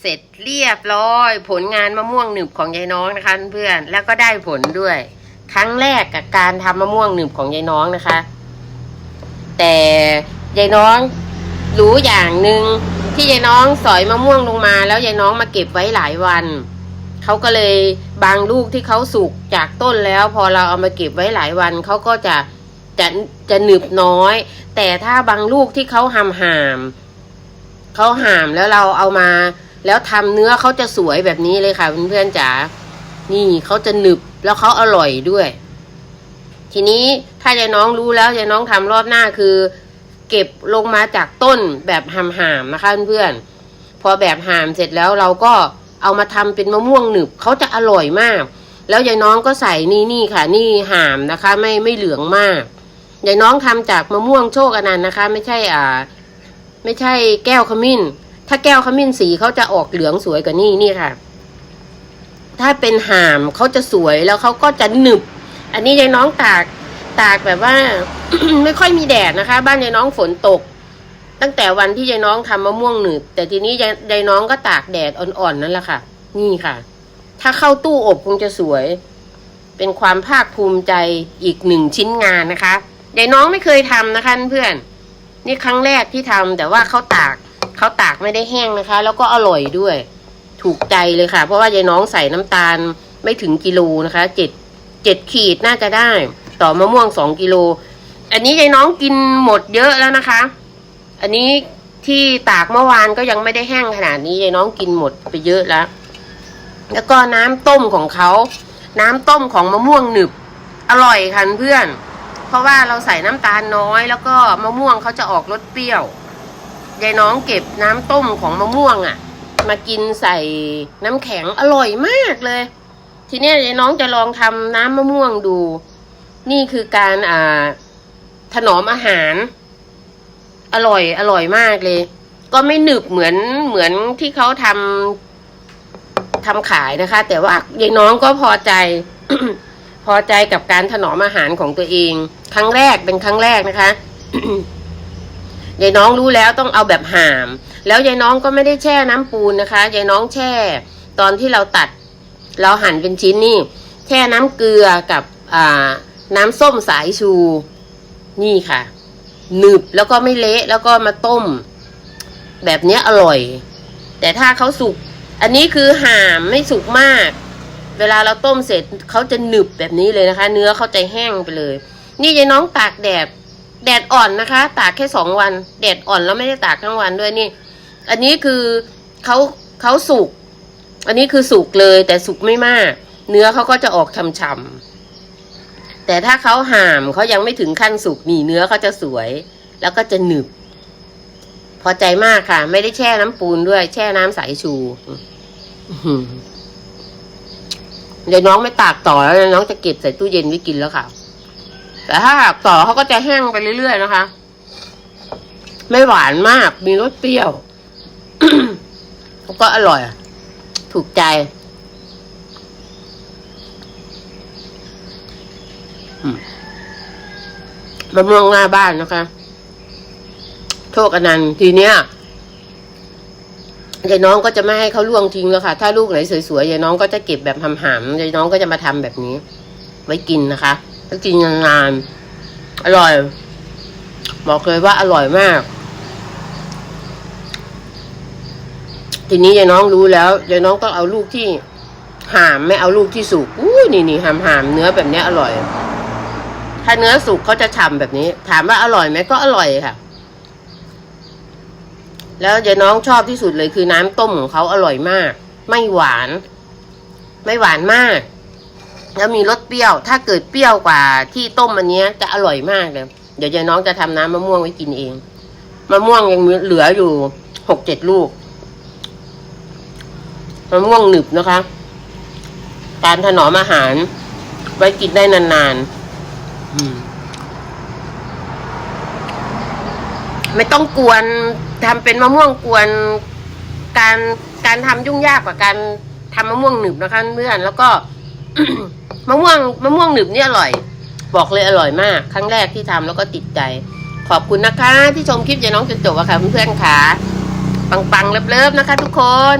เสร็จเรียบร้อย ผลงานมะม่วงหนึบของยายน้องนะคะเพื่อนแล้วก็ได้ผลด้วย ครั้งแรกกับการทำมะม่วงหนึบของยายน้องนะคะ แต่ยายน้องรู้อย่างหนึ่งที่ยายน้องสอยมะม่วงลงมา แล้วยายน้องมาเก็บไว้หลายวันเขาก็เลยบางลูกที่เขาสุกจากต้นแล้ว พอเราเอามาเก็บไว้หลายวันเขาก็จะจะจะหนึบน้อย แต่ถ้าบางลูกที่เขาหามหามเขาหามแล้วเราเอามา แล้วทำเนื้อเขาจะสวยแบบนี้เลยค่ะเพื่อนๆจ๋านี่เขาจะหนึบแล้วเขาอร่อยด้วย ทีนี้ถ้ายายน้องรู้แล้วยายน้องทำรอบหน้าคือ เก็บลงมาจากต้นแบบหามนะคะเพื่อนๆพอแบบหามเสร็จแล้วเราก็เอามาทำเป็นมะม่วงหนึบเขาจะอร่อยมาก แล้วยายน้องก็ใส่นี่นี่ค่ะ นี่หามนะคะ ไม่ไม่เหลืองมากยายน้องทำจากมะม่วงโชคอนันต์นะคะ ไม่ใช่อ่า ไม่ใช่แก้วขมิ้น ถ้าแก้วขมิ้นสีเขาจะออกเหลืองสวยกว่านี่นี่ค่ะ ถ้าเป็นหามเขาจะสวยแล้วเขาก็จะหนึบ อันนี้ยายน้องตากตากแบบว่า ไม่ค่อยมีแดดนะคะ บ้านยายน้องฝนตก ตั้งแต่วันที่ยายน้องทำมะม่วงหนึบแต่ทีนี้ยายยายน้องก็ตากแดดอ่อนๆนั่นแหละค่ะ นี่ค่ะ ถ้าเข้าตู้อบคงจะสวย เป็นความภาคภูมิใจอีกหนึ่งชิ้นงานนะคะยายน้องไม่เคยทำนะคะเพื่อนนี่ครั้งแรกที่ทำแต่ว่าเขาตาก เขาตากไม่ได้แห้งนะคะ แล้วก็อร่อยด้วย ถูกใจเลยค่ะ เพราะว่ายายน้องใส่น้ำตาลไม่ถึงกิโลนะคะเจ็ดเจ็ดขีดน่าจะได้ ต่อมะม่วงสองกิโล อันนี้ยายน้องกินหมดเยอะแล้วนะคะ อันนี้ที่ตากเมื่อวานก็ยังไม่ได้แห้งขนาดนี้ยายน้องกินหมดไปเยอะแล้ว แล้วก็น้ำต้มของเขาน้ำต้มของมะม่วงหนึบ อร่อยค่ะเพื่อน เพราะว่าเราใส่น้ำตาลน้อย แล้วก็มะม่วงเขาจะออกรสเปรี้ยว ยายน้องเก็บน้ำต้มของมะม่วงอะ่ะ มากินใส่น้ำแข็งอร่อยมากเลย ทีนี้ยยายน้องจะลองทำน้ำมะม่วงดู นี่คือการอ่าถนอมอาหาร อร่อยอร่อยมากเลย ก็ไม่หนึบเหมือนเหมือนที่เขาทำทำขายนะคะ แต่ว่ายายน้องก็พอใจพอใจกับการถนอมอาหารของตัวเอง ครั้งแรกเป็นครั้งแรกนะคะ ยายน้องรู้แล้วต้องเอาแบบหาม แล้วยายน้องก็ไม่ได้แช่น้ำปูนนะคะยายน้องแช่ ตอนที่เราตัด เราหั่นเป็นชิ้นนี่ แช่น้ำเกลือกับอ่าน้ำส้มสายชู นี่ค่ะหนึบแล้วก็ไม่เละแล้วก็มาต้ม แบบเนี้ยอร่อย แต่ถ้าเขาสุก อันนี้คือหามไม่สุกมาก เวลาเราต้มเสร็จเขาจะหนึบแบบนี้เลยนะคะ เนื้อเขาจะแห้งไปเลย นี่ยายน้องตากแดด แดดอ่อนนะคะ ตากแค่สองวัน แดดอ่อนแล้วไม่ได้ตากทั้งวันด้วยนี่ อันนี้คือเขาเขาสุก อันนี้คือสุกเลย แต่สุกไม่มาก เนื้อเขาก็จะออกฉ่ำๆแต่ถ้าเขาห่ามเขายังไม่ถึงขั้นสุกนี่เนื้อเขาจะสวย แล้วก็จะหนึบ พอใจมากค่ะ ไม่ได้แช่น้ำปูนด้วย แช่น้ำสายชูเดี๋ยวน้องไม่ตากต่อแล้วน้องจะเก็บใส่ตู้เย็นไว้กินแล้วค่ะ แต่ถ้าหากต่อเขาก็จะแห้งไปเรื่อยๆนะคะ ไม่หวานมาก มีรสเปรี้ยวแล้วก็อร่อย ถูกใจมะม่วงหน้าบ้านนะคะ โชคอนันต์ทีเนี้ยยายน้องก็จะไม่ให้เขาล่วงทิ้งแล้วค่ะ ถ้าลูกไหนสวยๆยายน้องก็จะเก็บแบบหำๆยายน้องก็จะมาทำแบบนี้ ไว้กินนะคะ แล้วกินนานๆ อร่อย บอกเลยว่าอร่อยมาก ทีนี้ยายน้องรู้แล้วยายน้องต้องเอาลูกที่หามไม่เอาลูกที่สุกอู้นี่นี่หามหามเนื้อแบบนี้อร่อย ถ้าเนื้อสุกเขาจะฉ่ำแบบนี้ ถามว่าอร่อยไหมก็อร่อยค่ะ แล้วยายน้องชอบที่สุดเลยคือน้ำต้มของเขาอร่อยมาก ไม่หวาน ไม่หวานมาก แล้วมีรสเปรี้ยว ถ้าเกิดเปรี้ยวกว่าที่ต้มอันเนี้ยจะอร่อยมากเลย เดี๋ยวยายน้องจะทำน้ำมะม่วงไว้กินเอง มะม่วงยังเหลืออยู่หกเจ็ดลูก มะม่วงหนึบนะคะ การถนอมอาหาร ไว้กินได้นานๆอืมไม่ต้องกวนทำเป็นมะม่วงกวน การการทำยุ่งยากกว่าการทำมะม่วงหนึบนะคะเพื่อนแล้วก็ มะม่วงมะม่วงหนึบนี่อร่อย บอกเลยอร่อยมาก ครั้งแรกที่ทำแล้วก็ติดใจ ขอบคุณนะคะ ที่ชมคลิปยายน้องจนจบอะค่ะเพื่อนๆค่ะ ปังๆเลิฟๆนะคะ ทุกคน